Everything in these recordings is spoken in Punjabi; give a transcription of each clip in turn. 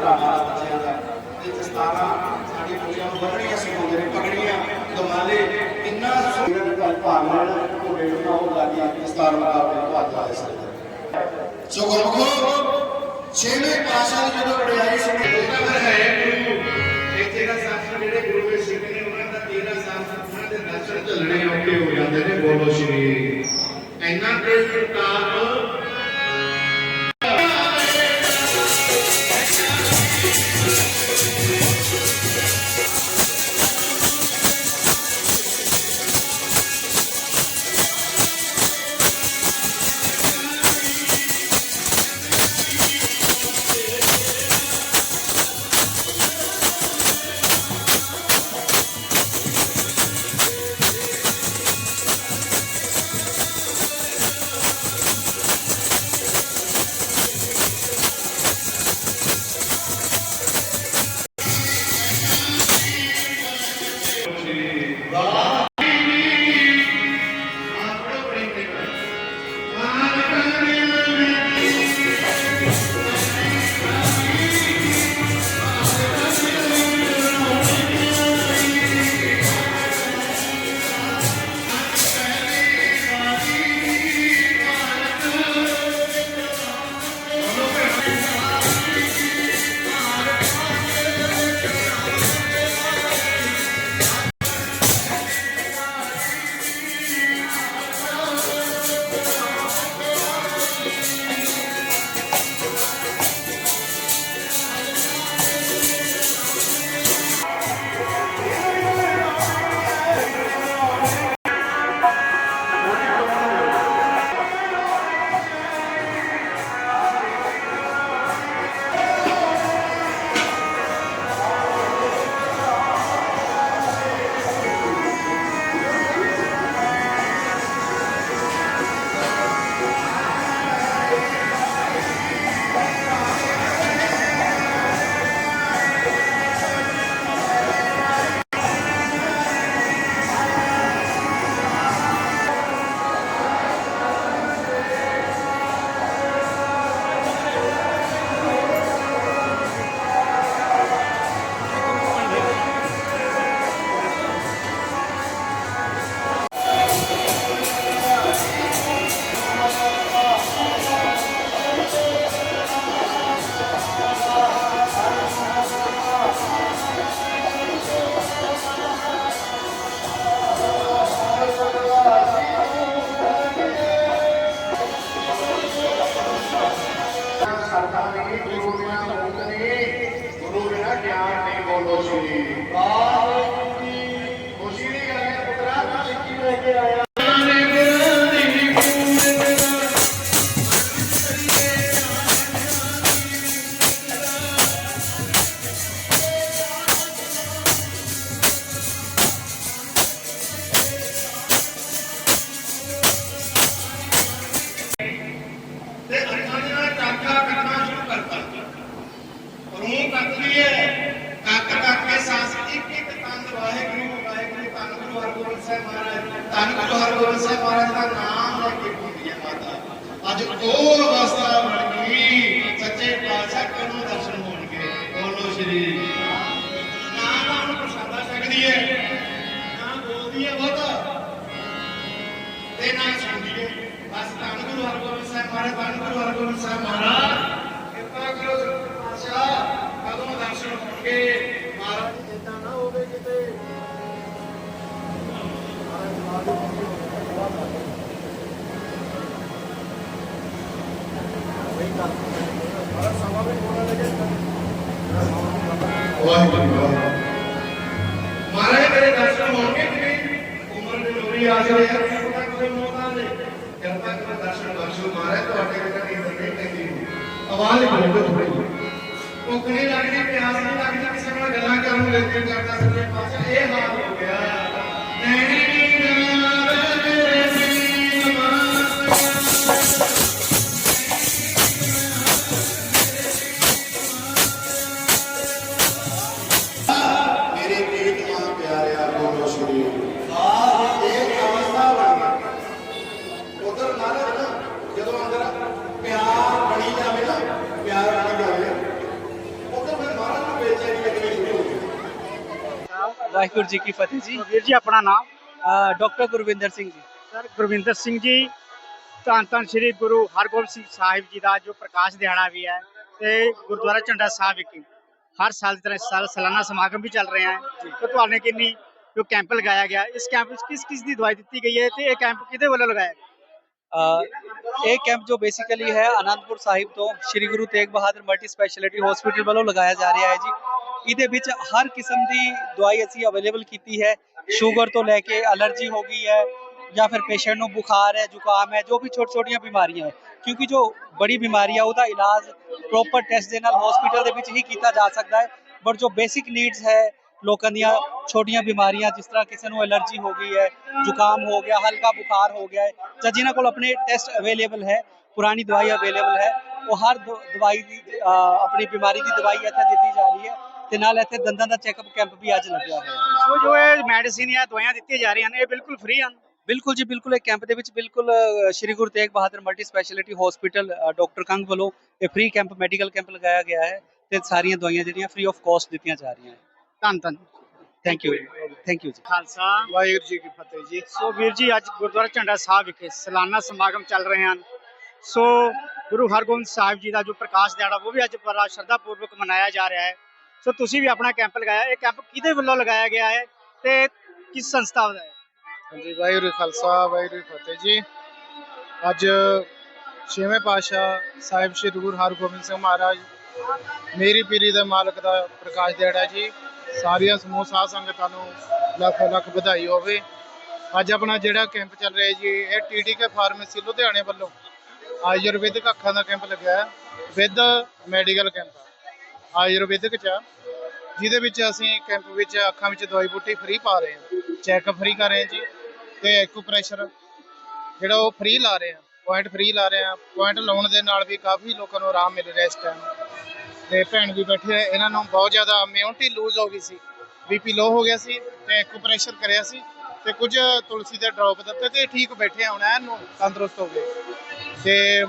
ਭਰਾ ਮਾਰਾ ਬੱਚਿਆਂ ਦਾ ਤੇ ਦਸਤਾਰਾਂ ਸਾਡੀ ਕੁੜੀਆਂ ਨੂੰ ਬੰਨਣੀਆਂ ਸਿਖਾਉਂਦੇ ਨੇ ਪਗੜੀਆਂ ਦਮਾਲੇ ਇੰਨਾ ਸੋਹਣਾ ਦੀ ਗੱਲ ਭਾਗ ਲੈਣ ਘੋੜੇ ਉਹ ਲਾਗੀ ਦਸਤਾਰ ਮੁਕਾਬਲੇ ਨੂੰ ਦੇ ਸਕਦੇ ਸੋ ਗੁਰਮੁਖੋ, ਛੇਵੇਂ ਪਾਸ਼ਾ ਦੀ ਜਦੋਂ ਵਡਿਆਈ ਸੁਣੀ ਨਗਰ ਹੈ? ਗੁਰੂ ਇੱਥੇ ਦਾ ਸਾਥ ਜਿਹੜੇ ਗੁਰੂ ਦੇ ਸਿੱਖ ਨੇ, ਉਹਨਾਂ ਦਾ ਤੇਰਾ ਸਾਥ ਉਹਨਾਂ ਦੇ ਦਰਸ਼ਨ ਝੱਲਣੇ ਔਖੇ ਹੋ ਜਾਂਦੇ ਨੇ, ਬੋਲੋ ਸ਼੍ਰੀ। ਇੰਨਾ ਤੇਜ਼ ਪ੍ਰਤਾਪ ਨਹੀਂ ਅੱਜ ਉਹ ਅਵਸਥਾ ਬਣ ਗਈ। ਸੱਚੇ ਪਾਤਸ਼ਾਹ ਕਨੂੰ ਦਰਸ਼ਨ ਹੋਣਗੇ? ਬੋਲੋ ਸ਼੍ਰੀ। ਨਾ ਨਾ ਪ੍ਰਸਾਦਾ ਸਕਦੀ ਹੈ ਨਾ ਬੋਲਦੀ ਹੈ ਬਹੁਤ। ਤੇ ਨਾ ਸੁਣਦੀ ਹੈ ਬਸ ਧੰਨ ਗੁਰੂ ਹਰਗੋਬਿੰਦ ਸਾਹਿਬ ਮਹਾਰਾਜ, ਧੰਨ ਗੁਰੂ ਹਰਗੋਬਿੰਦ ਸਾਹਿਬ ਮਹਾਰਾਜ। ਕਿਰਪਾ ਕਰੋ ਪਾਤਸ਼ਾਹ ਕਦੋਂ ਦਰਸ਼ਨ ਹੋਣਗੇ? ਮਹਾਰਾਜ ਜਿੱਦਾਂ ਨਾ ਹੋਵੇ ਕਿਤੇ। ਵਾਹਿਗੁਰੂ ਮਹਾਰਾਜ ਤੇਰੇ ਦਰਸ਼ਨ ਹੋਣਗੇ ਕਿ ਉਮਰ ਦੇ ਲੋਰੀ ਆ ਜਾਏ ਯਾਰ ਪਤਾ ਕੋਈ ਮੋਤਾ ਦੇ ਕਿਰਪਾ ਕਰਕੇ ਦਰਸ਼ਨ ਬਖਸ਼ੋ ਮਹਾਰਾਜ ਤੁਹਾਡੇ ਕੋਲ ਨੀਂਦਰ ਨਹੀਂ ਪੈਂਦੀ ਆਵਾਜ਼ ਬੋਲੋ ਥੋੜੀ ਭੁੱਖ ਨਹੀਂ ਲੱਗਦੀ ਪਿਆਸ ਨਹੀਂ ਲੱਗਦੀ ਕਿਸੇ ਨਾਲ ਗੱਲਾਂ ਕਰਨ ਨੂੰ ਲੱਗੇ ਕਰਦਾ ਸੱਚੇ ਪਾਤਸ਼ਾਹ ਇਹ ਹਾਲ ਹੋ ਗਿਆ ਨੈਣੀ ਨਾਰ ਵਾਹਿਗੁਰੂ ਜੀ ਕੀ ਫਤਿਹ ਜੀ। ਵੀਰ ਜੀ ਆਪਣਾ ਨਾਮ? ਡਾਕਟਰ ਗੁਰਵਿੰਦਰ ਸਿੰਘ ਜੀ। ਸਰ ਗੁਰਵਿੰਦਰ ਸਿੰਘ ਜੀ ਧੰਨ ਧੰਨ ਸ੍ਰੀ ਗੁਰੂ ਹਰਗੋਬਿੰਦ ਸਿੰਘ ਸਾਹਿਬ ਜੀ ਦਾ ਜੋ ਪ੍ਰਕਾਸ਼ ਦਿਹਾੜਾ ਵੀ ਹੈ ਤੇ ਗੁਰਦੁਆਰਾ ਝੰਡਾ ਸਾਹਿਬ ਵਿਖੇ ਹਰ ਸਾਲ ਦੀ ਤਰ੍ਹਾਂ ਇਸ ਸਾਲ ਸਾਲਾਨਾ ਸਮਾਗਮ ਵੀ ਚੱਲ ਰਹੇ ਹਨ ਤੇ ਤੁਹਾਡੇ ਕਿੰਨੀ ਜੋ ਕੈਂਪ ਲਗਾਇਆ ਗਿਆ ਇਸ ਕੈਂਪ ਵਿੱਚ ਕਿਸ ਕਿਸ ਦੀ ਦਵਾਈ ਦਿੱਤੀ ਗਈ ਹੈ ਤੇ ਇਹ ਕੈਂਪ ਕਿਹਦੇ ਵੱਲੋਂ ਲਗਾਇਆ ਗਿਆ? ਅਹ ਇਹ ਕੈਂਪ ਜੋ ਬੇਸਿਕਲੀ ਹੈ ਆਨੰਦਪੁਰ ਸਾਹਿਬ ਤੋਂ Sri Guru Tegh Bahadur multi speciality hospital ਵੱਲੋਂ ਲਗਾਇਆ ਜਾ ਰਿਹਾ ਹੈ ਜੀ। ਇਹਦੇ ਵਿੱਚ ਹਰ ਕਿਸਮ ਦੀ ਦਵਾਈ ਅਸੀਂ ਅਵੇਲੇਬਲ ਕੀਤੀ ਹੈ। ਸ਼ੂਗਰ ਤੋਂ ਲੈ ਕੇ ਅਲਰਜੀ ਹੋ ਗਈ ਹੈ ਜਾਂ ਫਿਰ ਪੇਸ਼ੈਂਟ ਨੂੰ ਬੁਖਾਰ ਹੈ, ਜ਼ੁਕਾਮ ਹੈ, ਜੋ ਵੀ ਛੋਟੀ ਛੋਟੀਆਂ ਬਿਮਾਰੀਆਂ ਹੈ। ਕਿਉਂਕਿ ਜੋ ਬੜੀ ਬਿਮਾਰੀ ਆ, ਉਹਦਾ ਇਲਾਜ ਪ੍ਰੋਪਰ ਟੈਸਟ ਦੇ ਨਾਲ ਹਸਪੀਟਲ ਦੇ ਵਿੱਚ ਹੀ ਕੀਤਾ ਜਾ ਸਕਦਾ ਹੈ। ਬਟ ਜੋ ਬੇਸਿਕ ਨੀਡਸ ਹੈ, ਲੋਕਾਂ ਦੀਆਂ ਛੋਟੀਆਂ ਬਿਮਾਰੀਆਂ, ਜਿਸ ਤਰ੍ਹਾਂ ਕਿਸੇ ਨੂੰ ਐਲਰਜੀ ਹੋ ਗਈ ਹੈ, ਜ਼ੁਕਾਮ ਹੋ ਗਿਆ, ਹਲਕਾ ਬੁਖਾਰ ਹੋ ਗਿਆ ਹੈ, ਜਾਂ ਜਿਨ੍ਹਾਂ ਕੋਲ ਆਪਣੇ ਟੈਸਟ ਅਵੇਲੇਬਲ ਹੈ, ਪੁਰਾਣੀ ਦਵਾਈ ਅਵੇਲੇਬਲ ਹੈ, ਉਹ ਹਰ ਦ- ਦਵਾਈ ਦੀ ਆਪਣੀ ਬਿਮਾਰੀ ਦੀ ਦਵਾਈ ਇੱਥੇ ਦਿੱਤੀ ਜਾ ਰਹੀ ਹੈ। ਤੇ ਨਾਲ ਇੱਥੇ ਦੰਦਾਂ ਦਾ ਚੈੱਕਅਪ ਕੈਂਪ ਵੀ ਅੱਜ ਲੱਗਿਆ ਹੋਇਆ ਹੈ। ਸੋ ਜੋ ਇਹ ਮੈਡੀਸਿਨ ਜਾਂ ਦਵਾਈਆਂ ਦਿੱਤੀਆਂ ਜਾ ਰਹੀਆਂ ਨੇ ਇਹ ਬਿਲਕੁਲ ਫ੍ਰੀ ਹਨ। ਬਿਲਕੁਲ ਜੀ ਬਿਲਕੁਲ। ਇਹ ਕੈਂਪ ਦੇ ਵਿੱਚ ਬਿਲਕੁਲ ਅ, Shri Guru Tegh Bahadur multi speciality hospital doctor Kang ਵੱਲੋਂ ਇਹ ਫ੍ਰੀ ਕੈਂਪ ਮੈਡੀਕਲ ਕੈਂਪ ਲਗਾਇਆ ਗਿਆ ਹੈ ਤੇ ਸਾਰੀਆਂ ਦਵਾਈਆਂ ਜਿਹੜੀਆਂ ਫ੍ਰੀ ਆਫ ਕਾਸਟ ਦਿੱਤੀਆਂ ਜਾ ਰਹੀਆਂ ਹੈ ਧੰਨ ਧੰਨ। ਥੈਂਕ ਯੂ ਥੈਂਕ ਯੂ ਜੀ। ਖਾਲਸਾ। ਵਾਹਿਗੁਰੂ ਜੀ ਕੀ ਫਤਿਹ ਜੀ। ਸੋ ਵੀਰ ਜੀ ਅੱਜ ਗੁਰਦੁਆਰਾ ਝੰਡਾ ਸਾਹਿਬ ਵਿਖੇ ਸਾਲਾਨਾ ਸਮਾਗਮ ਚੱਲ ਰਹੇ ਹਨ। ਸੋ ਗੁਰੂ ਹਰਗੋਬਿੰਦ ਸਾਹਿਬ ਜੀ ਦਾ ਜੋ ਪ੍ਰਕਾਸ਼ ਦਿਹਾੜਾ ਉਹ ਵੀ ਅੱਜ ਬੜਾ ਸ਼ਰਧਾ ਪੂਰਵਕ ਮਨਾਇਆ ਜਾ ਰਿਹਾ ਹੈ। ਸੋ ਤੁਸੀਂ ਵੀ ਆਪਣਾ ਕੈਂਪ ਲਗਾਇਆ। ਇਹ ਕੈਂਪ ਕਿਹਦੇ ਵੱਲੋਂ ਲਗਾਇਆ ਗਿਆ ਹੈ ਤੇ ਕਿਸ ਸੰਸਥਾ ਦਾ ਹੈ? ਹਾਂਜੀ, ਵਾਹਿਗੁਰੂ ਖਾਲਸਾ, ਵਾਹਿਗੁਰੂ ਫਤਿਹ ਜੀ। ਅੱਜ ਛੇਵੇਂ ਪਾਤਸ਼ਾਹ ਸਾਹਿਬ ਸ੍ਰੀ ਗੁਰੂ ਹਰਗੋਬਿੰਦ ਸਿੰਘ ਮਹਾਰਾਜ, ਮੇਰੀ ਪੀਰੀ ਦੇ ਮਾਲਕ ਦਾ ਪ੍ਰਕਾਸ਼ ਦਿਹਾੜਾ ਜੀ। ਸਾਰੀਆਂ ਸਮੂਹ ਸਾਧ ਸੰਗਤਾਂ ਨੂੰ ਲੱਖ ਲੱਖ ਵਧਾਈ ਹੋਵੇ। ਅੱਜ ਆਪਣਾ ਜਿਹੜਾ ਕੈਂਪ ਚੱਲ ਰਿਹਾ ਜੀ, ਇਹ ਟੀਟੀਕੇ ਫਾਰਮੇਸੀ ਲੁਧਿਆਣੇ ਵੱਲੋਂ ਆਯੁਰਵੈਦਿਕ ਅੱਖਾਂ ਦਾ ਕੈਂਪ ਲੱਗਿਆ ਵਿਦ ਮੈਡੀਕਲ ਕੈਂਪ। ਆਯੁਰਵੈਦਿਕ ਚ ਆ, ਜਿਹਦੇ ਵਿੱਚ ਅਸੀਂ ਕੈਂਪ ਵਿੱਚ ਅੱਖਾਂ ਵਿੱਚ ਦਵਾਈ ਬੂਟੀ ਫ੍ਰੀ ਪਾ ਰਹੇ ਹਾਂ। ਚੈੱਕਅਪ ਫ੍ਰੀ ਕਰ ਰਹੇ ਹਾਂ ਜੀ ਤੇ ਐਕੂਪ੍ਰੈਸ਼ਰ ਜਿਹੜਾ ਉਹ ਫ੍ਰੀ ਲਾ ਰਹੇ ਹਾਂ ਪੁਆਇੰਟ ਫ੍ਰੀ ਲਾ ਰਹੇ ਹਾਂ। ਪੁਆਇੰਟ ਲਾਉਣ ਦੇ ਨਾਲ ਵੀ ਕਾਫੀ ਲੋਕਾਂ ਨੂੰ ਆਰਾਮ ਮਿਲ ਰਿਹਾ ਇਸ ਟਾਈਮ ਤੇ ਭੈਣ ਵੀ ਬੈਠੇ ਆ ਇਹਨਾਂ ਨੂੰ ਬਹੁਤ ਜ਼ਿਆਦਾ ਇਮਿਊਨਿਟੀ ਲੂਜ਼ ਹੋ ਗਈ ਸੀ। ਬੀਪੀ ਲੋ ਹੋ ਗਿਆ ਸੀ ਤੇ ਐਕੂਪ੍ਰੈਸ਼ਰ ਕਰਿਆ ਸੀ ਤੇ ਕੁਝ ਤੁਲਸੀ ਦੇ ਡ੍ਰੌਪ ਦਿੱਤੇ ਤੇ ਠੀਕ ਬੈਠੇ ਆ ਹੁਣ ਐਨ ਤੰਦਰੁਸਤ ਹੋ ਗਏ। ਤੇ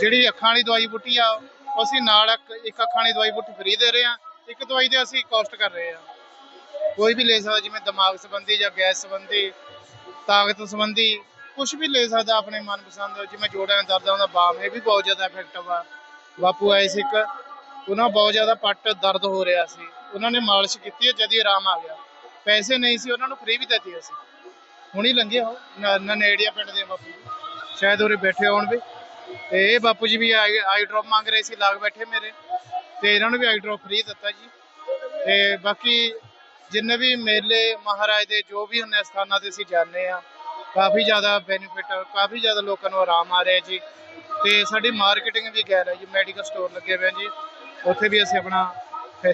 ਜਿਹੜੀ ਅੱਖਾਂ ਵਾਲੀ ਦਵਾਈ ਬੂਟੀ ਆ ਅਸੀਂ ਨਾਲ ਇੱਕ ਇੱਕ ਅੱਖਾਂ ਦੀ ਦਵਾਈ ਬੂਟੀ ਫ੍ਰੀ ਦੇ ਰਹੇ ਹਾਂ। ਇੱਕ ਦਵਾਈ ਦੇ ਅਸੀਂ ਕੋਸਟ ਕਰ ਰਹੇ ਹਾਂ। ਕੋਈ ਵੀ ਲੈ ਸਕਦਾ, ਜਿਵੇਂ ਦਿਮਾਗ ਸੰਬੰਧੀ ਜਾਂ ਗੈਸ ਸੰਬੰਧੀ, ਤਾਕਤ ਸੰਬੰਧੀ ਕੁਝ ਵੀ ਲੈ ਸਕਦਾ ਆਪਣੇ ਮਨਪਸੰਦ, ਜਿਵੇਂ ਜੋੜਾਂ ਦਾ ਦਰਦ ਆਉਂਦਾ ਬਾਮ, ਇਹ ਵੀ ਬਹੁਤ ਜ਼ਿਆਦਾ ਇਫੈਕਟਿਵ ਆ ਬਾਪੂ ਆਏ ਸੀ ਇੱਕ, ਉਹਨਾਂ ਬਹੁਤ ਜ਼ਿਆਦਾ ਪੱਟ ਦਰਦ ਹੋ ਰਿਹਾ ਸੀ। ਉਹਨਾਂ ਨੇ ਮਾਲਿਸ਼ ਕੀਤੀ ਹੈ, ਜਦ ਹੀ ਆਰਾਮ ਆ ਗਿਆ। ਪੈਸੇ ਨਹੀਂ ਸੀ, ਉਹਨਾਂ ਨੂੰ ਫ੍ਰੀ ਵੀ ਦਿੱਤੀ ਅਸੀਂ। ਹੁਣੀ ਲੰਘੇ ਹੋ ਨਨੇੜੀਆ ਪਿੰਡ ਦੇ ਬਾਪੂ। ਸ਼ਾਇਦ ਉਰੇ ਬੈਠੇ ਹੋਣ ਵੀ ਤੇ ਇਹ ਬਾਪੂ ਜੀ ਵੀ ਆਈ ਆਈ ਡ੍ਰੌਪ ਮੰਗ ਰਹੇ ਸੀ, ਲਾਗ ਬੈਠੇ ਮੇਰੇ। ਤੇ ਇਹਨਾਂ ਨੂੰ ਵੀ ਆਈ ਡ੍ਰੌਪ ਫ੍ਰੀ ਦਿੱਤਾ ਜੀ। ਤੇ ਬਾਕੀ ਜਿੰਨੇ ਵੀ ਮੇਲੇ, ਮਹਾਰਾਜ ਦੇ ਜੋ ਵੀ ਹੁੰਦੇ ਸਥਾਨਾਂ ਤੇ ਅਸੀਂ ਜਾਂਦੇ ਆ ਕਾਫੀ ਜ਼ਿਆਦਾ ਬੈਨੀਫਿਟ ਕਾਫੀ ਜ਼ਿਆਦਾ ਲੋਕਾਂ ਨੂੰ ਆਰਾਮ ਆ ਰਿਹਾ ਜੀ। ਤੇ ਸਾਡੀ ਮਾਰਕੀਟਿੰਗ ਵੀ ਗੈਰ ਹੈ ਜੀ ਮੈਡੀਕਲ ਸਟੋਰ ਲੱਗੇ ਹੋਏ ਆ ਜੀ। ਉੱਥੇ ਵੀ ਅਸੀਂ ਆਪਣਾ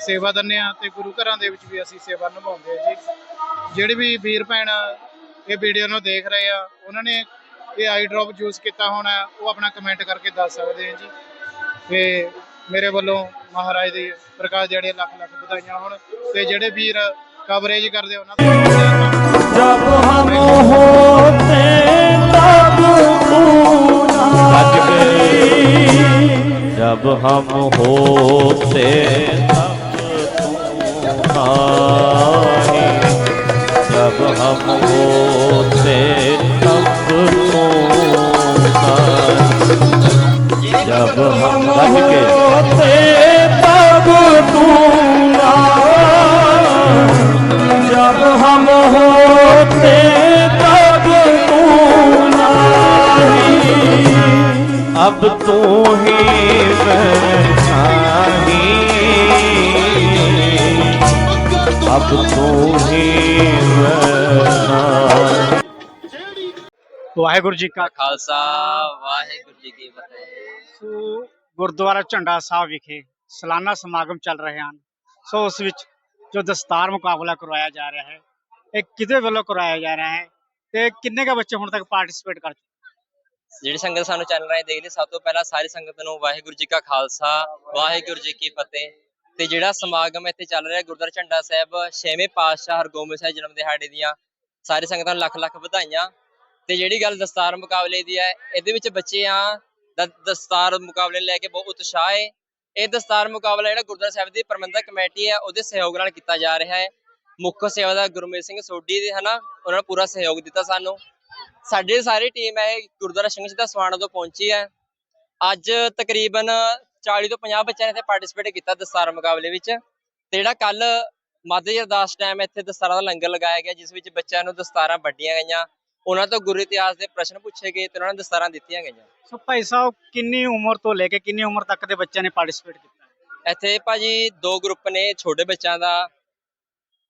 ਸੇਵਾ ਦਿੰਦੇ ਆ ਤੇ ਗੁਰੂ ਘਰਾਂ ਦੇ ਵਿੱਚ ਵੀ ਅਸੀਂ ਸੇਵਾ ਨਿਭਾਉਂਦੇ ਆ ਜੀ। ਜਿਹੜੇ ਵੀ ਵੀਰ ਭੈਣ ਇਹ ਵੀਡੀਓ ਨੂੰ ਦੇਖ ਰਹੇ ਆ, ਉਹਨਾਂ ਨੇ ਇਹ ਆਈ ਡ੍ਰੌਪ ਯੂਜ਼ ਕੀਤਾ ਹੋਣਾ ਉਹ ਆਪਣਾ ਕਮੈਂਟ ਕਰਕੇ ਦੱਸ ਸਕਦੇ ਆ ਜੀ। ਤੇ ਮੇਰੇ ਵੱਲੋਂ ਮਹਾਰਾਜ ਦੇ ਪ੍ਰਕਾਸ਼ ਜਿਹੜੇ ਲੱਖ ਲੱਖ ਵਧਾਈਆਂ ਹੋਣ ਤੇ ਜਿਹੜੇ ਵੀਰ ਕਵਰੇਜ ਕਰਦੇ ਉਹਨਾਂ ਦਾ ਜਬ ਹਮ ਹੋਤੇ ਤਬ ਤੂੰ ਹਮ ਹੋਤੇ ਤਬ ਤੂੰ ਹਮ ਹੋਤੇ अब तू ही नहीं अब तू ही नहीं ਵਾਹਿਗੁਰੂ ਜੀ ਕਾ ਖਾਲਸਾ ਵਾਹਿਗੁਰੂ ਜੀ ਕੀ ਫਤਿਹ ਸੋ ਗੁਰਦੁਆਰਾ ਝੰਡਾ ਸਾਹਿਬ ਵਿਖੇ ਸਾਲਾਨਾ ਸਮਾਗਮ ਚੱਲ ਰਹੇ ਹਨ। ਸੋ ਉਸ ਵਿੱਚ ਜੋ ਦਸਤਾਰ ਮੁਕਾਬਲਾ ਕਰਵਾਇਆ ਜਾ ਰਿਹਾ ਹੈ, ਇਹ ਕਿਹਦੇ ਵੱਲੋਂ ਕਰਵਾਇਆ ਜਾ ਰਿਹਾ ਹੈ ਤੇ ਕਿੰਨੇ ਕੁ ਬੱਚੇ ਹੁਣ ਤੱਕ ਪਾਰਟਿਸਿਪੇਟ ਕਰ ਚੁੱਕੇ ਜਿਹੜੀ ਸੰਗਤ ਸਾਨੂੰ ਚੈਨਲ ਰਾਹੀਂ ਦੇਖ ਰਹੀ ਸਭ ਤੋਂ ਪਹਿਲਾਂ ਸਾਰੀ ਸੰਗਤ ਨੂੰ ਵਾਹਿਗੁਰੂ ਜੀ ਕਾ ਖਾਲਸਾ, ਵਾਹਿਗੁਰੂ ਜੀ ਕੀ ਫਤਿਹ। ਤੇ ਜਿਹੜਾ ਸਮਾਗਮ ਇੱਥੇ ਚੱਲ ਰਿਹਾ ਗੁਰਦੁਆਰਾ ਝੰਡਾ ਸਾਹਿਬ, ਛੇਵੇਂ ਪਾਤਸ਼ਾਹ ਹਰਗੋਬਿੰਦ ਸਾਹਿਬ ਜਨਮ ਦਿਹਾੜੇ ਦੀਆਂ, ਸਾਰੀ ਸੰਗਤਾਂ ਨੂੰ ਲੱਖ ਲੱਖ ਵਧਾਈਆਂ। ਤੇ ਜਿਹੜੀ ਗੱਲ ਦਸਤਾਰ ਮੁਕਾਬਲੇ ਦੀ ਹੈ, ਇਹਦੇ ਵਿੱਚ ਬੱਚੇ ਆ ਦਸਤਾਰ ਮੁਕਾਬਲੇ ਲੈ ਕੇ ਬਹੁਤ ਉਤਸ਼ਾਹ ਹੈ। ਇਹ ਦਸਤਾਰ ਮੁਕਾਬਲਾ ਜਿਹੜਾ ਗੁਰਦੁਆਰਾ ਸਾਹਿਬ ਦੀ ਪ੍ਰਬੰਧਕ ਕਮੇਟੀ ਹੈ, ਉਹਦੇ ਸਹਿਯੋਗ ਨਾਲ ਕੀਤਾ ਜਾ ਰਿਹਾ ਹੈ। ਮੁੱਖ ਸੇਵਾਦਾਰ ਗੁਰਮੀਤ ਸਿੰਘ ਸੋਢੀ ਦੇ, ਹਨਾ? ਉਹਨਾਂ ਨੇ ਪੂਰਾ ਸਹਿਯੋਗ ਦਿੱਤਾ ਸਾਨੂੰ। ਸਾਡੀ ਸਾਰੀ ਟੀਮ ਹੈ ਗੁਰਦੁਆਰਾ ਸਿੰਘ ਦਾ ਸਵਾਣਾ ਤੋਂ ਪਹੁੰਚੀ ਹੈ। ਅੱਜ ਤਕਰੀਬਨ 40 ਤੋਂ 50 ਬੱਚਿਆਂ ਨੇ ਇੱਥੇ ਪਾਰਟਿਸਿਪੇਟ ਕੀਤਾ ਦਸਤਾਰ ਮੁਕਾਬਲੇ ਵਿੱਚ। ਤੇ ਜਿਹੜਾ ਕੱਲ ਮਾਦੇ ਅਰਦਾਸ ਟਾਈਮ ਇੱਥੇ ਦਸਤਾਰਾਂ ਦਾ ਲੰਗਰ ਲਗਾਇਆ ਗਿਆ, ਜਿਸ ਵਿੱਚ ਬੱਚਿਆਂ ਨੂੰ ਦਸਤਾਰਾਂ ਵੱਡੀਆਂ ਗਈਆਂ। ਉਹਨਾਂ ਤੋਂ ਗੁਰੂ ਇਤਿਹਾਸ ਦੇ ਪ੍ਰਸ਼ਨ ਪੁੱਛੇ ਗਏ ਤੇ ਉਹਨਾਂ ਨੂੰ ਦਸਤਾਰਾਂ ਦਿੱਤੀਆਂ ਗਈਆਂ। ਸੋ ਭਾਈ ਸਾਹਿਬ ਕਿੰਨੀ ਉਮਰ ਤੋਂ ਲੈ ਕੇ ਕਿੰਨੀ ਉਮਰ ਤੱਕ ਦੇ ਬੱਚਿਆਂ ਨੇ ਪਾਰਟਿਸਿਪੇਟ ਕੀਤਾ? ਇੱਥੇ ਭਾਜੀ ਦੋ ਗਰੁੱਪ ਨੇ ਛੋਟੇ ਬੱਚਿਆਂ ਦਾ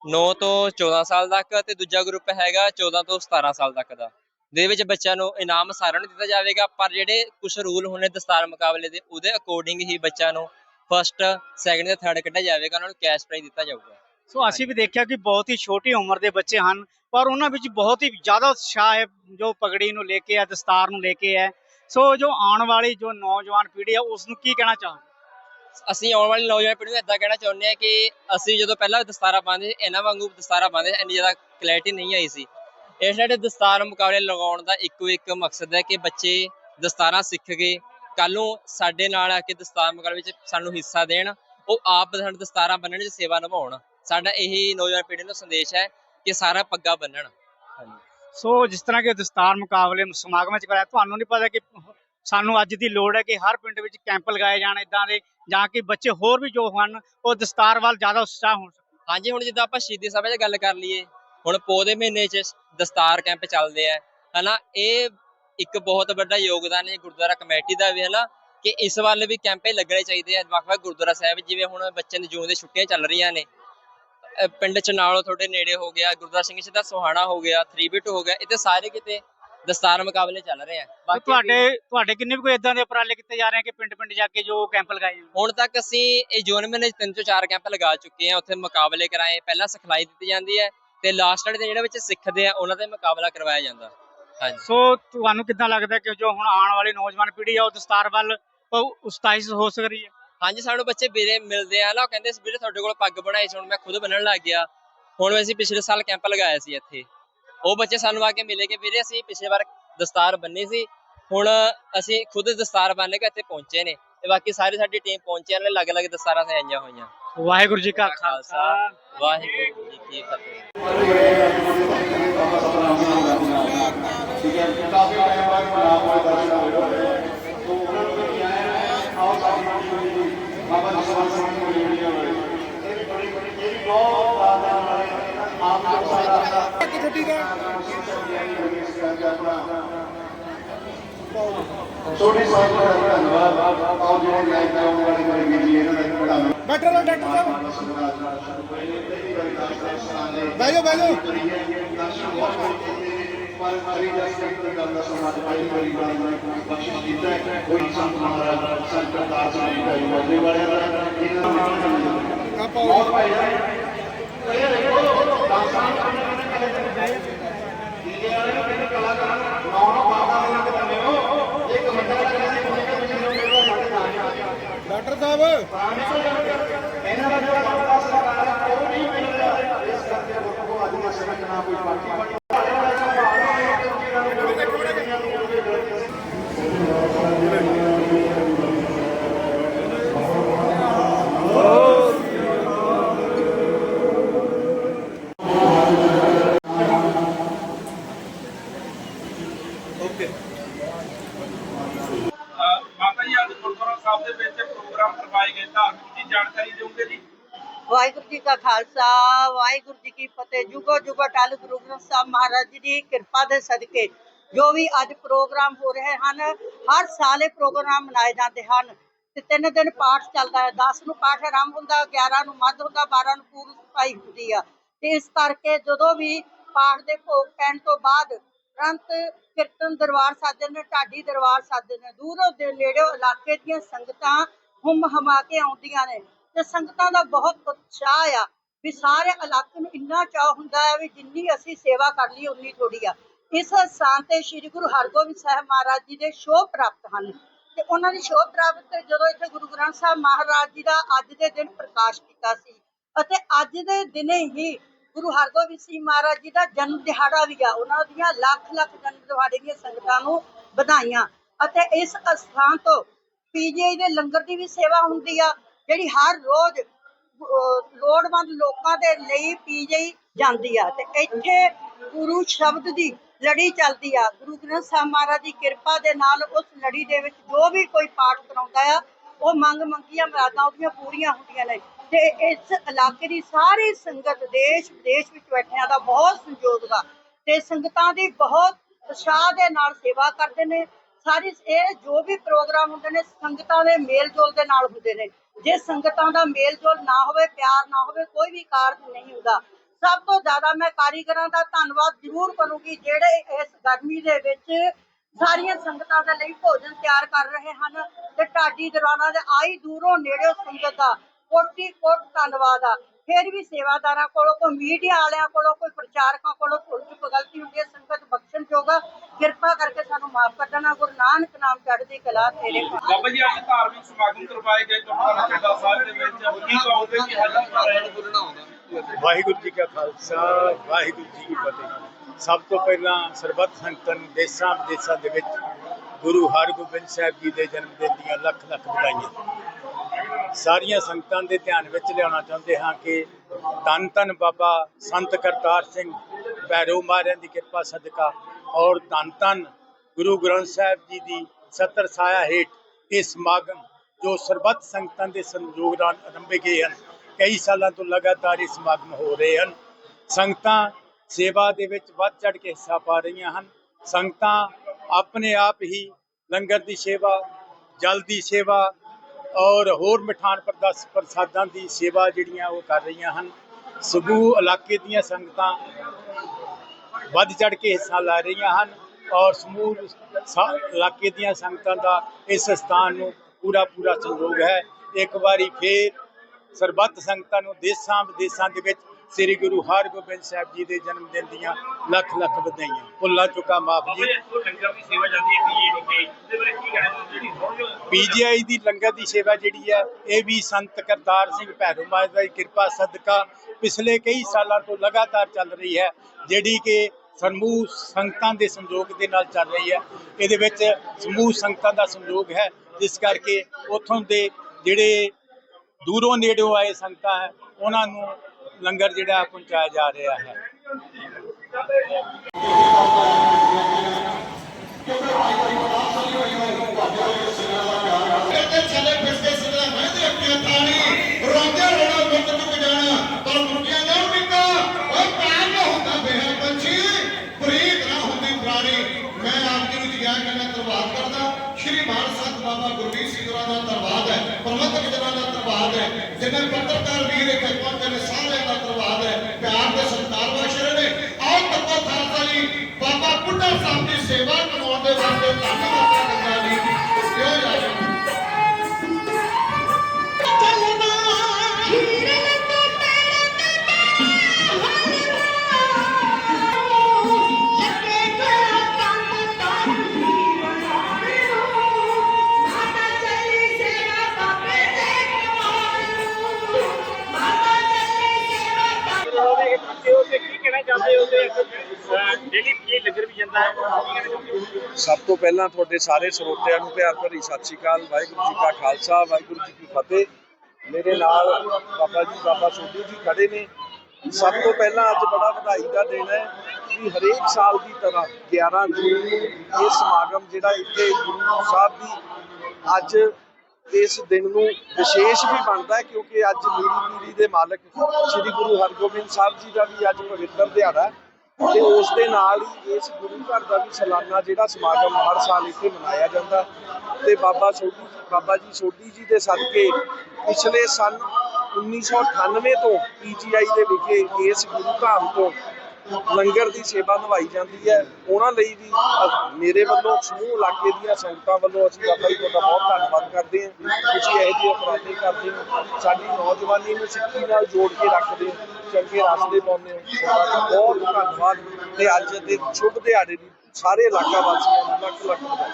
9 ਤੋਂ 14 ਸਾਲ ਤੱਕ ਤੇ ਦੂਜਾ ਗਰੁੱਪ ਹੈਗਾ 14 ਤੋਂ 17 ਸਾਲ ਤੱਕ ਦਾ। ਦੇ ਵਿੱਚ ਬੱਚਿਆਂ ਨੂੰ ਇਨਾਮ ਸਾਰਿਆਂ ਨੂੰ ਦਿੱਤਾ ਜਾਵੇਗਾ ਪਰ ਜਿਹੜੇ ਕੁਝ ਰੂਲ ਹੋਣੇ ਦਸਤਾਰ ਮੁਕਾਬਲੇ ਦੇ ਉਹਦੇ ਅਕੋਰਡਿੰਗ ਹੀ ਬੱਚਿਆਂ ਨੂੰ ਫਸਟ ਸੈਕੰਡ ਤੇ ਥਰਡ ਕੱਢਿਆ ਜਾਵੇਗਾ ਉਹਨਾਂ ਨੂੰ ਕੈਸ਼ ਪ੍ਰਾਈਜ਼ ਦਿੱਤਾ ਜਾਊਗਾ। ਸੋ ਅਸੀਂ ਵੀ ਦੇਖਿਆ ਕਿ ਬਹੁਤ ਹੀ ਛੋਟੀ ਉਮਰ ਦੇ ਬੱਚੇ ਹਨ ਪਰ ਉਹਨਾਂ ਵਿੱਚ ਬਹੁਤ ਹੀ ਜ਼ਿਆਦਾ ਉਤਸ਼ਾਹ ਹੈ, ਜੋ ਪਗੜੀ ਨੂੰ ਲੈ ਕੇ ਹੈ, ਦਸਤਾਰ ਨੂੰ ਲੈ ਕੇ ਹੈ। ਸੋ ਜੋ ਆਉਣ ਵਾਲੀ ਜੋ ਨੌਜਵਾਨ ਪੀੜ੍ਹੀ ਹੈ ਉਸ ਨੂੰ ਕੀ ਕਹਿਣਾ ਚਾਹੋਗੇ? ਅਸੀਂ ਆਉਣ ਵਾਲੀ ਨੌਜਵਾਨ ਪੀੜ੍ਹੀ ਨੂੰ ਇਦਾਂ ਕਹਿਣਾ ਚਾਹੁੰਦੇ ਹਾਂ ਕਿ ਅਸੀਂ ਜਦੋਂ ਪਹਿਲਾਂ ਦਸਤਾਰਾ ਪਾਉਂਦੇ ਇਹਨਾਂ ਵਾਂਗੂ ਦਸਤਾਰਾ ਪਾਉਂਦੇ ਇੰਨੀ ਜ਼ਿਆਦਾ ਕਲੈਰਿਟੀ ਨਹੀਂ ਆਈ ਸੀ। ਇਸ ਸਾਡੇ ਦਸਤਾਰ ਮੁਕਾਬਲੇ ਲਗਾਉਣ ਦਾ ਇੱਕੋ ਇੱਕ ਮਕਸਦ ਹੈ ਕਿ ਬੱਚੇ ਦਸਤਾਰਾਂ ਸਿੱਖ ਕੇ ਕੱਲ ਨੂੰ ਸਾਡੇ ਨਾਲ ਆ ਕੇ ਦਸਤਾਰ ਮੁਕਾਬਲੇ ਵਿੱਚ ਸਾਨੂੰ ਹਿੱਸਾ ਦੇਣ, ਉਹ ਆਪ ਦਸਤਾਰਾਂ ਬੰਨਣ 'ਚ ਸੇਵਾ ਨਿਭਾਉਣ। ਸਾਡਾ ਇਹੀ ਨੌਜਵਾਨ ਪੀੜ੍ਹੀ ਨੂੰ ਸੰਦੇਸ਼ ਹੈ ਕਿ ਸਾਰਾ ਪੱਗਾ ਬੰਨਣ। ਸੋ ਜਿਸ ਤਰ੍ਹਾਂ ਕਿ ਦਸਤਾਰ ਮੁਕਾਬਲੇ ਸਮਾਗਮਾਂ ਚ ਕਰਾਇਆ ਤੁਹਾਨੂੰ ਨਹੀਂ ਪਤਾ ਕਿ ਸਾਨੂੰ ਅੱਜ ਦੀ ਲੋੜ ਹੈ ਕਿ ਹਰ ਪਿੰਡ ਵਿੱਚ ਕੈਂਪ ਲਗਾਏ ਜਾਣ ਇਦਾਂ ਦੇ ਜਾਂ ਕਿ ਬੱਚੇ ਹੋਰ ਵੀ ਜੋ ਹਨ ਉਹ ਦਸਤਾਰ ਵੱਲ ਜ਼ਿਆਦਾ ਉਤਸ਼ਾਹ ਹੋਣ ਹਾਂਜੀ ਹੁਣ ਜਿੱਦਾਂ ਆਪਾਂ ਸ਼ਹੀਦੀ ਸਭਾ 'ਚ ਗੱਲ ਕਰ ਲਈਏ ਹੁਣ ਪੋਹ ਦੇ ਮਹੀਨੇ 'ਚ ਦਸਤਾਰ ਕੈਂਪ ਚੱਲਦੇ ਆ। ਹਨਾ ਇਹ ਇੱਕ ਬਹੁਤ ਵੱਡਾ ਯੋਗਦਾਨ ਹੈ ਗੁਰਦੁਆਰਾ ਕਮੇਟੀ ਦਾ ਵੀ ਹਨਾ ਕਿ ਇਸ ਵੱਲ ਵੀ ਕੈਂਪੇ ਲੱਗਣੇ ਚਾਹੀਦੇ ਆ। ਵੱਖ-ਵੱਖ ਗੁਰਦੁਆਰਾ ਸਾਹਿਬ ਜਿਵੇਂ ਹੁਣ ਬੱਚਿਆਂ ਦੀ ਜੂਨ ਦੀਆਂ ਛੁੱਟੀਆਂ ਚੱਲ ਰਹੀਆਂ ਨੇ ਅਹ ਪਿੰਡ ਚ ਨਾਲੋਂ ਤੁਹਾਡੇ ਨੇੜੇ ਹੋ ਗਿਆ ਗੁਰਦੁਆਰਾ ਸਿੰਘ ਜੀ ਦਾ ਸੋਹਾਣਾ ਹੋ ਗਿਆ 3B2 ਹੋ ਗਿਆ ਇੱਥੇ ਸਾਰੇ ਕਿਤੇ ਦਸਤਾਰ ਮੁਕਾਬਲੇ ਚੱਲ ਰਹੇ ਆ। ਤੇ ਤੁਹਾਡੇ ਤੁਹਾਡੇ ਕਿੰਨੇ ਵੀ ਕੋਈ ਇਦਾਂ ਦੇ ਉਪਰਾਲੇ ਕੀਤੇ ਜਾ ਰਹੇ ਹੈ ਕਿ ਪਿੰਡ ਪਿੰਡ ਜਾ ਕੇ ਜੋ ਕੈਂਪ ਲਗਾਏ ਜਾਣ ਹੁਣ ਤੱਕ ਅਸੀਂ ਇਹ ਜੂਨ ਮਹੀਨੇ 'ਚ ਤਿੰਨ ਤੋਂ ਚਾਰ ਕੈਂਪ ਲਗਾ ਚੁੱਕੇ ਹਾਂ ਉੱਥੇ ਮੁਕਾਬਲੇ ਕਰਾਏ ਪਹਿਲਾਂ ਸਿਖਲਾਈ ਦਿੱਤੀ ਜਾਂਦੀ ਹੈ ਤੇ ਲਾਸਟ ਵਾਲੇ ਦਿਨ ਜਿਹੜੇ ਬੱਚੇ ਸਿੱਖਦੇ ਆ ਉਹਨਾਂ ਦਾ ਮੁਕਾਬਲਾ ਕਰਵਾਇਆ ਜਾਂਦਾ। ਹਾਂਜੀ। ਸੋ ਤੁਹਾਨੂੰ ਕਿੱਦਾਂ ਲੱਗਦਾ ਕਿ ਜੋ ਹੁਣ ਆਉਣ ਵਾਲੀ ਨੌਜਵਾਨ ਪੀੜ੍ਹੀ ਹੈ ਉਹ ਦਸਤਾਰ ਵੱਲ ਉਹ ਉਤਸ਼ਾਹਿਤ ਹੋ ਸਕ ਰਹੀ ਹੈ? ਹਾਂਜੀ ਸਾਨੂੰ ਬੱਚੇ ਵੀਰੇ ਮਿਲਦੇ ਆ। ਨਾ ਉਹ ਕਹਿੰਦੇ ਸੀ ਵੀਰੇ ਤੁਹਾਡੇ ਕੋਲ ਪੱਗ ਬਣਾਈ ਸੀ ਹੁਣ ਮੈਂ ਖੁਦ ਬੰਨਣ ਲੱਗ ਗਿਆ। ਹੁਣ ਅਸੀਂ ਪਿਛਲੇ ਸਾਲ ਕੈਂਪ ਲਗਾਇਆ ਸੀ ਇੱਥੇ। ਉਹ ਬੱਚੇ ਸਾਨੂੰ ਆ ਕੇ ਮਿਲੇ ਕਿ ਵੀਰੇ ਅਸੀਂ ਪਿਛਲੇ ਵਾਰ ਦਸਤਾਰ ਬੰਨੀ ਸੀ। ਹੁਣ ਅਸੀਂ ਖੁਦ ਦਸਤਾਰ ਬੰਨ ਕੇ ਇੱਥੇ ਪਹੁੰਚੇ ਨੇ। ਤੇ ਬਾਕੀ ਸਾਰੀ ਸਾਡੀ ਟੀਮ ਪਹੁੰਚਿਆ ਨੇ ਅਲੱਗ-ਅਲੱਗ ਦਸਤਾਰਾਂ ਸਜਾਈਆਂ ਹੋਈਆਂ। ਵਾਹਿਗੁਰੂ ਜੀ ਕਾ ਖਾਲਸਾ। ਵਾਹਿਗੁਰੂ ਜੀ ਕੀ ਫਤਿਹ। ਠੀਕ ਹੈ। ਕਾਫੀ ਟਾਈਮ ਬਾਅਦ ਪੰਜਾਬ ਛੁੱਟੀ ਦਾ ਛੋਟੀ ਸਾਹਿਬ ਦਾ ਧੰਨਵਾਦ ਆਓ ਜਿਹੜੇ ਲਾਈਵ ਦਾ ਆਉਣ ਵਾਲੇ ਬੜੇ ਵੀਰ ਜੀ ਇਹਨਾਂ ਦਾ ਵੀ ਬੜਾ ਬੈਠੋ ਨਾ ਡਾਕਟਰ ਸਾਹਿਬ ਬਹਿ ਜਾਓ ਬਹਿ ਜਾਓ ਦਰਸ਼ਨ ਬਹੁਤ ਹੋਏ ਪਰ ਹਰੀ ਦਾ ਸੰਕਟ ਕਰਦਾ ਸਮਾਜ ਪਹਿਲੀ ਵਾਰੀ ਬੜਾ ਬਖਸ਼ਿਸ਼ ਕੀਤਾ ਹੈ। ਕੋਈ ਸੰਤ ਮਹਾਰਾਜ ਸੰਤ ਦਾਸ ਜੀ ਦਾ ਮੋਦੇ ਵਾਲਿਆਂ ਦਾ ਇਹਨਾਂ ਦਾ ਨਾਮ ਨਹੀਂ ਆਪਾਂ ਬਹੁਤ ਭਾਈ ਜਾਨ ਇਹ ਦੇਖੋ ਦਾਸਾਂ ਇਹ ਵਾਲੇ ਨੂੰ ਕਿਹਨੇ ਕਲਾਕਾਰ ਨੌ? ਨੌ ਬਾਬਾ ਦੇ ਨਾਲ ਕਰਦੇ ਹੋ। ਇੱਕ ਮੰਦਰ ਲੱਗਿਆ ਸੀ ਉਹਨੇ ਕਿ ਪਿਛਲੇ ਮੇਰਾ ਸਾਡੇ ਨਾਲ ਡਾਕਟਰ ਸਾਹਿਬ। ਇਹਨਾਂ ਦਾ ਜਿਹੜਾ ਕੰਮ ਜੁਗੋ ਜੁਗੋ ਟਲ ਗੁਰੂ ਗ੍ਰੰਥ ਸਾਹਿਬ ਮਹਾਰਾਜ ਜੀ ਦੀ ਕਿਰਪਾ ਦੇ ਸਦਕੇ ਜੋ ਵੀ ਅੱਜ ਪ੍ਰੋਗਰਾਮ ਹੋ ਰਹੇ ਹਨ, ਹਰ ਸਾਲ ਇਹ ਪ੍ਰੋਗਰਾਮ ਮਨਾਏ ਜਾਂਦੇ ਹਨ ਤੇ ਤਿੰਨ ਦਿਨ ਪਾਠ ਚੱਲਦਾ ਹੈ। 10 ਨੂੰ ਪਾਠ ਆਰੰਭ ਹੁੰਦਾ 11 ਨੂੰ ਮੱਧ ਹੁੰਦਾ 12 ਨੂੰ ਪੂਰਨ ਸਫ਼ਾਈ ਹੁੰਦੀ ਆ। ਤੇ ਇਸ ਕਰਕੇ ਜਦੋਂ ਵੀ ਪਾਠ ਦੇ ਭੋਗ ਪੈਣ ਤੋਂ ਬਾਅਦ ਤੁਰੰਤ ਕੀਰਤਨ ਦਰਬਾਰ ਸਾਜਦੇ ਨੇ, ਢਾਡੀ ਦਰਬਾਰ ਸਾਜਦੇ ਨੇ, ਦੂਰੋਂ ਦੇ ਨੇੜਿਓਂ ਇਲਾਕੇ ਦੀਆਂ ਸੰਗਤਾਂ ਹੁੰਮ ਹਮਾ ਕੇ ਆਉਂਦੀਆਂ ਨੇ। ਤੇ ਸੰਗਤਾਂ ਦਾ ਬਹੁਤ ਉਤਸ਼ਾਹ ਆ। ਵੀ ਸਾਰੇ ਇਲਾਕੇ ਨੂੰ ਇੰਨਾ ਚਾਹ ਹੁੰਦਾ ਹੈ ਵੀ ਜਿੰਨੀ ਅਸੀਂ ਸੇਵਾ ਕਰ ਲਈ, ਉਨੀ ਥੋੜੀ ਆ। ਇਸ ਸਥਾਨ ਤੇ ਸ੍ਰੀ ਗੁਰੂ ਹਰਗੋਬਿੰਦ ਸਾਹਿਬ ਮਹਾਰਾਜ ਜੀ ਦੇ ਸ਼ੋਅ ਪ੍ਰਾਪਤ ਹਨ। ਤੇ ਉਹਨਾਂ ਦੀ ਸ਼ੋਅ ਪ੍ਰਾਪਤ ਜਦੋਂ ਇੱਥੇ ਗੁਰੂ ਗ੍ਰੰਥ ਸਾਹਿਬ ਮਹਾਰਾਜ ਜੀ ਦਾ ਅੱਜ ਦੇ ਦਿਨ ਪ੍ਰਕਾਸ਼ ਕੀਤਾ ਸੀ, ਅਤੇ ਅੱਜ ਦੇ ਦਿਨੇ ਹੀ ਗੁਰੂ ਹਰਗੋਬਿੰਦ ਸਿੰਘ ਮਹਾਰਾਜ ਜੀ ਦਾ ਜਨਮ ਦਿਹਾੜਾ ਵੀ ਆ। ਉਹਨਾਂ ਦੀਆਂ ਲੱਖ ਲੱਖ ਜਨਮ ਦਿਹਾੜੇ ਦੀਆਂ ਸੰਗਤਾਂ ਨੂੰ ਵਧਾਈਆਂ। ਅਤੇ ਇਸ ਅਸਥਾਨ ਤੋਂ ਪੀਜੀਆਈ ਦੇ ਲੰਗਰ ਦੀ ਵੀ ਸੇਵਾ ਹੁੰਦੀ ਆ, ਜਿਹੜੀ ਹਰ ਰੋਜ਼ ਲੋੜਵੰਦ ਲੋਕਾਂ ਦੇ ਲਈ ਪੀਜੀਆਈ ਜਾਂਦੀ ਆ ਤੇ ਇੱਥੇ ਗੁਰੂ ਸ਼ਬਦ ਦੀ ਲੜੀ ਚੱਲਦੀ ਆ। ਗੁਰੂ ਗ੍ਰੰਥ ਸਾਹਿਬ ਮਹਾਰਾਜ ਦੀ ਕਿਰਪਾ ਦੇ ਨਾਲ ਉਸ ਲੜੀ ਦੇ ਵਿੱਚ ਜੋ ਵੀ ਕੋਈ ਪਾਠ ਕਰਾਉਂਦਾ ਆ, ਉਹ ਮੰਗ ਮੰਗੀਆਂ ਮੁਰਾਦਾਂ ਉਹਦੀਆਂ ਪੂਰੀਆਂ ਹੁੰਦੀਆਂ ਨੇ। ਤੇ ਇਸ ਇਲਾਕੇ ਦੀ ਸਾਰੀ ਸੰਗਤ ਦੇਸ਼ ਵਿਦੇਸ਼ ਵਿੱਚ ਬੈਠਿਆਂ ਦਾ ਬਹੁਤ ਸੰਯੋਗ ਵਾ ਤੇ ਸੰਗਤਾਂ ਦੀ ਬਹੁਤ ਉਤਸ਼ਾਹ ਦੇ ਨਾਲ ਸੇਵਾ ਕਰਦੇ ਨੇ। ਸਾਰੀ ਇਹ ਜੋ ਵੀ ਪ੍ਰੋਗਰਾਮ ਹੁੰਦੇ ਨੇ, ਸੰਗਤਾਂ ਦੇ ਮੇਲ ਜੋਲ ਦੇ ਨਾਲ ਹੁੰਦੇ ਨੇ। ਜੇ ਸੰਗਤਾਂ ਦਾ ਮੇਲ ਜੋਲ ਨਾ ਹੋਵੇ, ਪਿਆਰ ਨਾ ਹੋਵੇ, ਕੋਈ ਵੀ ਕਾਰਜ ਨਹੀਂ ਹੁੰਦਾ। ਸਭ ਤੋਂ ਜ਼ਿਆਦਾ ਮੈਂ ਕਾਰੀਗਰਾਂ ਦਾ ਧੰਨਵਾਦ ਜ਼ਰੂਰ ਕਰੂੰਗੀ, ਜਿਹੜੇ ਇਸ ਗਰਮੀ ਦੇ ਵਿੱਚ ਸਾਰੀਆਂ ਸੰਗਤਾਂ ਦੇ ਲਈ ਭੋਜਨ ਤਿਆਰ ਕਰ ਰਹੇ ਹਨ ਤੇ ਢਾਡੀ ਦਰਾਣਾ ਦੇ ਆਈ ਦੂਰੋਂ ਨੇੜਿਓਂ ਸੰਗਤ ਦਾ ਕੋਟੀ ਕੋਟ ਧੰਨਵਾਦ ਆ। ਫਿਰ ਵੀ ਸੇਵਾਦਾਰਾਂ ਕੋਲੋਂ ਕੋਈ ਮੀਡੀਆ ਵਾਲਿਆਂ ਕੋਲੋਂ ਕੋਈ ਪ੍ਰਚਾਰਕਾਂ ਕੋਲੋਂ ਕੋਈ ਗਲਤੀ ਹੁੰਦੀ ਹੈ ਸੰਗਤ ਬਖਸ਼ਣ ਜੋਗਾ ਕਿਰਪਾ ਕਰਕੇ ਸਾਨੂੰ ਮਾਫ ਕਰ ਦੇਣਾ ਗੁਰੂ ਨਾਨਕ ਨਾਮ ਚੜ੍ਹਦੀ ਕਲਾ ਤੇਰੇ। ਬਾਬਾ ਜੀ ਅੱਜ ਧਾਰਮਿਕ ਸਮਾਗਮ ਕਰਵਾਏ ਗਏ ਗੁਰਦੁਆਰਾ ਝੰਡਾ ਸਾਹਿਬ ਦੇ ਵਿੱਚ ਕੀ ਕਹੋਗੇ ਕਿ ਹਜੇ ਰਹਿਣ ਗੁਰਨਾ ਆਉਂਦਾ ਵਾਹਿਗੁਰੂ ਜੀ ਕਾ ਖਾਲਸਾ ਵਾਹਿਗੁਰੂ ਜੀ ਕੀ ਫਤਿਹ। ਸਭ ਤੋਂ ਪਹਿਲਾਂ ਸਰਬੱਤ ਸੰਗਤਾਂ ਨੂੰ ਦੇਸ਼ਾਂ ਵਿਦੇਸ਼ਾਂ ਦੇ ਵਿੱਚ ਗੁਰੂ ਹਰਗੋਬਿੰਦ ਸਾਹਿਬ ਜੀ ਦੇ ਜਨਮ ਦਿਨ ਦੀਆਂ ਲੱਖ ਲੱਖ ਵਧਾਈਆਂ। ਸਾਰੀਆਂ ਸੰਗਤਾਂ ਦੇ ਧਿਆਨ ਵਿੱਚ ਲਿਆਉਣਾ ਚਾਹੁੰਦੇ ਹਾਂ ਕਿ ਧੰਨ ਧੰਨ ਬਾਬਾ ਸੰਤ ਕਰਤਾਰ ਸਿੰਘ ਭੈਰੋ ਮਹਾਰਾਜ ਦੀ ਕਿਰਪਾ ਸਦਕਾ ਔਰ ਧੰਨ ਧੰਨ ਗੁਰੂ ਗ੍ਰੰਥ ਸਾਹਿਬ ਜੀ ਦੀ ਸੱਤਰ ਸਾਇਆ ਹੇਠ ਇਹ ਸਮਾਗਮ ਜੋ ਸਰਬੱਤ ਸੰਗਤਾਂ ਦੇ ਸੰਯੋਗ ਨਾਲ ਆਰੰਭੇ ਗਏ ਹਨ, ਕਈ ਸਾਲਾਂ ਤੋਂ ਲਗਾਤਾਰ ਇਹ ਸਮਾਗਮ ਹੋ ਰਹੇ ਹਨ। ਸੰਗਤਾਂ ਸੇਵਾ ਦੇ ਵਿੱਚ ਵੱਧ ਚੜ ਕੇ ਹਿੱਸਾ ਪਾ ਰਹੀਆਂ ਹਨ। ਸੰਗਤਾਂ ਆਪਣੇ ਆਪ ਹੀ ਲੰਗਰ ਦੀ ਸੇਵਾ, ਜਲ ਦੀ ਸੇਵਾ ਔਰ ਹੋਰ ਮਿਠਾਨ ਪ੍ਰਦਸ ਪ੍ਰਸਾਦਾਂ ਦੀ ਸੇਵਾ ਜਿਹੜੀਆਂ ਉਹ ਕਰ ਰਹੀਆਂ ਹਨ। ਸਗੂ ਇਲਾਕੇ ਦੀਆਂ ਸੰਗਤਾਂ ਵੱਧ ਚੜ ਕੇ ਹਿੱਸਾ ਲੈ ਰਹੀਆਂ ਹਨ ਔਰ ਸਮੂਹ ਇਲਾਕੇ ਦੀਆਂ ਸੰਗਤਾਂ ਦਾ ਇਸ ਸਥਾਨ ਨੂੰ ਪੂਰਾ ਪੂਰਾ ਸਹਿਯੋਗ ਹੈ। ਇੱਕ ਵਾਰੀ ਫੇਰ ਸਰਬੱਤ ਸੰਗਤਾਂ ਨੂੰ ਦੇਸ਼ਾਂ ਵਿਦੇਸ਼ਾਂ ਦੇ ਵਿੱਚ ਸ੍ਰੀ ਗੁਰੂ ਹਰਗੋਬਿੰਦ ਸਾਹਿਬ ਜੀ ਦੇ ਜਨਮ ਦਿਨ ਦੀਆਂ ਲੱਖ ਲੱਖ ਵਧਾਈਆਂ। ਭੁੱਲਾਂ ਚੁੱਕਾ ਮਾਫ ਜੀ। ਪੀਜੀਆਈ ਦੀ ਲੰਗਰ ਦੀ ਸੇਵਾ ਜਿਹੜੀ ਹੈ ਇਹ ਵੀ ਸੰਤ ਕਰਤਾਰ ਸਿੰਘ ਭੈਰੋ ਮਹਾਰਾਜ ਦੀ ਕਿਰਪਾ ਸਦਕਾ ਪਿਛਲੇ ਕਈ ਸਾਲਾਂ ਤੋਂ ਲਗਾਤਾਰ ਚੱਲ ਰਹੀ ਹੈ ਜਿਹੜੀ ਕਿ ਸਮੂਹ ਸੰਗਤਾਂ ਦੇ ਸੰਯੋਗ ਦੇ ਨਾਲ ਚੱਲ ਰਹੀ ਹੈ। ਇਹਦੇ ਵਿੱਚ ਸਮੂਹ ਸੰਗਤਾਂ ਦਾ ਸੰਯੋਗ ਹੈ ਜਿਸ ਕਰਕੇ ਉੱਥੋਂ ਦੇ ਜਿਹੜੇ ਦੂਰੋਂ ਨੇੜਿਓਂ ਆਏ ਸੰਗਤਾਂ ਹੈ ਉਹਨਾਂ ਨੂੰ ਲੰਗਰ ਜਿਹੜਾ ਪਹੁੰਚਾਇਆ ਜਾ ਰਿਹਾ ਹੈ। ਮੈਂ ਜਾਣਾ ਪਰ ਹੁੰਦਾ ਬੇਹਰ ਪੰਛੀ ਪ੍ਰੀਤ ਨਾ ਹੁੰਦੀ ਪ੍ਰਾਣੀ ਮੈਂ ਆਪ ਜੀ ਨੂੰ ਜੀ ਕਰਨਾ ਧੰਨਵਾਦ ਕਰਦਾ। ਸ਼੍ਰੀ ਮਾਨ ਸੰਤ ਬਾਬਾ ਗੁਰਮੀਤ ਸਿੰਘ ਹੋਰਾਂ ਦਾ ਧੰਨਵਾਦ ਹੈ, ਪ੍ਰਬੰਧਕ ਜਨਾਂ ਦਾ ਧੰਨਵਾਦ ਹੈ ਜਿਨ੍ਹਾਂ ਪੱਤਰਕਾਰ ਵੀਰ ਇੱਥੇ ਪਹੁੰਚੇ ਨੇ, ਸਾਰਿਆਂ ਦਾ ਧੰਨਵਾਦ ਹੈ। ਪਿਆਰ ਦੇ ਸਤਿਕਾਰ ਬਖਸ਼ ਨੇ, ਆਓ ਤੱਕੋ ਖਾਲਸਾ ਜੀ, ਬਾਬਾ ਬੁੱਢਾ ਸਾਹਿਬ ਦੀ ਸੇਵਾ ਨਿਭਾਉਣ ਦੇ ਵਾਸਤੇ ਧੰਨਵਾਦ ਕਰਦਾ ਜੀ। ਕਿਉਂ ਜਾ। ਰਹੇ ਸਭ ਤੋਂ ਪਹਿਲਾਂ ਤੁਹਾਡੇ ਸਾਰੇ ਸਰੋਤਿਆਂ ਨੂੰ ਪਿਆਰ ਭਰੀ ਸਤਿ ਸ਼੍ਰੀ ਅਕਾਲ, ਵਾਹਿਗੁਰੂ ਜੀ ਕਾ ਖਾਲਸਾ, ਵਾਹਿਗੁਰੂ ਜੀ ਕੀ ਫਤਿਹ। ਮੇਰੇ ਨਾਲ ਬਾਬਾ ਜੀ, ਬਾਬਾ ਸੋਢੀ ਜੀ ਖੜੇ ਨੇ। ਸਭ ਤੋਂ ਪਹਿਲਾਂ ਅੱਜ ਬੜਾ ਵਧਾਈ ਦਾ ਦਿਨ ਹੈ ਵੀ ਹਰੇਕ ਸਾਲ ਦੀ ਤਰ੍ਹਾਂ 11 ਜੂਨ ਨੂੰ ਇਹ ਸਮਾਗਮ ਜਿਹੜਾ ਇੱਥੇ ਗੁਰੂ ਸਾਹਿਬ ਦੀ ਅੱਜ ਇਸ ਦਿਨ ਨੂੰ ਵਿਸ਼ੇਸ਼ ਵੀ ਬਣਦਾ ਕਿਉਂਕਿ ਅੱਜ ਮੀਰੀ ਪੀਰੀ ਦੇ ਮਾਲਕ ਸ੍ਰੀ ਗੁਰੂ ਹਰਗੋਬਿੰਦ ਸਾਹਿਬ ਜੀ ਦਾ ਵੀ ਅੱਜ ਪਵਿੱਤਰ ਦਿਹਾੜਾ ਹੈ। ਤੇ ਉਸ ਦੇ ਨਾਲ ਹੀ ਇਸ ਗੁਰੂ ਘਰ ਦਾ ਵੀ ਸਾਲਾਨਾ ਜਿਹੜਾ ਸਮਾਗਮ ਹਰ ਸਾਲ ਇੱਥੇ ਮਨਾਇਆ ਜਾਂਦਾ ਤੇ ਬਾਬਾ ਸੋਢੀ ਜੀ, ਬਾਬਾ ਜੀ ਸੋਢੀ ਜੀ ਦੇ ਸਦਕੇ ਪਿਛਲੇ ਸਨ 1998 ਤੋਂ ਪੀਜੀਆਈ ਦੇ ਵਿਖੇ ਇਸ ਗੁਰੂ ਧਾਮ ਤੋਂ ਲੰਗਰ ਦੀ ਸੇਵਾ ਨਿਭਾਈ ਜਾਂਦੀ ਹੈ। ਉਹਨਾਂ ਲਈ ਵੀ ਮੇਰੇ ਵੱਲੋਂ ਸਮੂਹ ਇਲਾਕੇ ਦੀਆਂ ਸੰਗਤਾਂ ਵੱਲੋਂ ਅਸੀਂ ਬਾਬਾ ਜੀ ਤੁਹਾਡਾ ਬਹੁਤ ਧੰਨਵਾਦ ਕਰਦੇ ਹਾਂ। ਤੁਸੀਂ ਇਹੋ ਜਿਹੇ ਉਪਰਾਲੇ ਕਰਦੇ ਹੋ। ਸਾਡੀ ਨੌਜਵਾਨੀ ਨੂੰ ਸਿੱਖੀ ਨਾਲ ਜੋੜ ਕੇ ਰੱਖਦੇ ਹੋ। ਚੰਗੇ ਰਸਤੇ ਪਾਉਂਦੇ ਹੋ। ਬਹੁਤ ਧੰਨਵਾਦ। ਤੇ ਅੱਜ ਦੇ ਸ਼ੁਭ ਦਿਹਾੜੇ ਦੀ ਸਾਰੇ ਇਲਾਕਾ ਵਾਸੀਆਂ ਨੂੰ ਲੱਖ ਲੱਖ ਵਧਾਈ